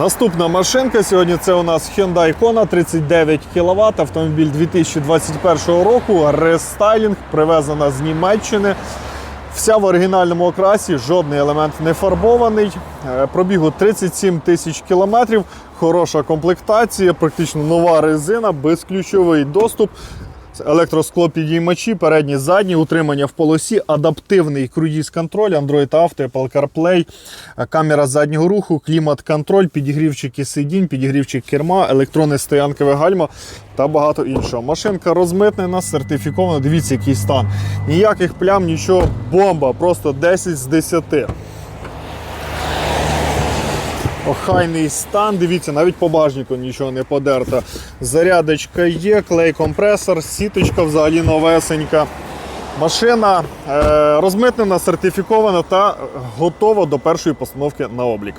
Наступна машинка сьогодні це у нас Hyundai Kona 39 кВт, автомобіль 2021 року, рестайлінг, привезена з Німеччини. Вся в оригінальному окрасі, жодний елемент не фарбований. Е, Пробігу 37 тисяч кілометрів, хороша комплектація, практично нова резина, безключовий доступ. Електросклопідіймачі, передні, задні, утримання в полосі, адаптивний круїз-контроль, Android Auto, Apple CarPlay, е, камера заднього руху, клімат-контроль, підігрівчики сидінь, підігрівчик керма, електронне стоянкове гальма та багато іншого. Машинка розмитнена, сертифікована. Дивіться, який стан. Ніяких плям, нічого, бомба, просто 10 з 10. Охайний стан, дивіться, навіть по бажніку нічого не подерто. Зарядочка є, клей компресор, сіточка взагалі новесенька. Машина е, розмитнена, сертифікована та готова до першої постановки на облік.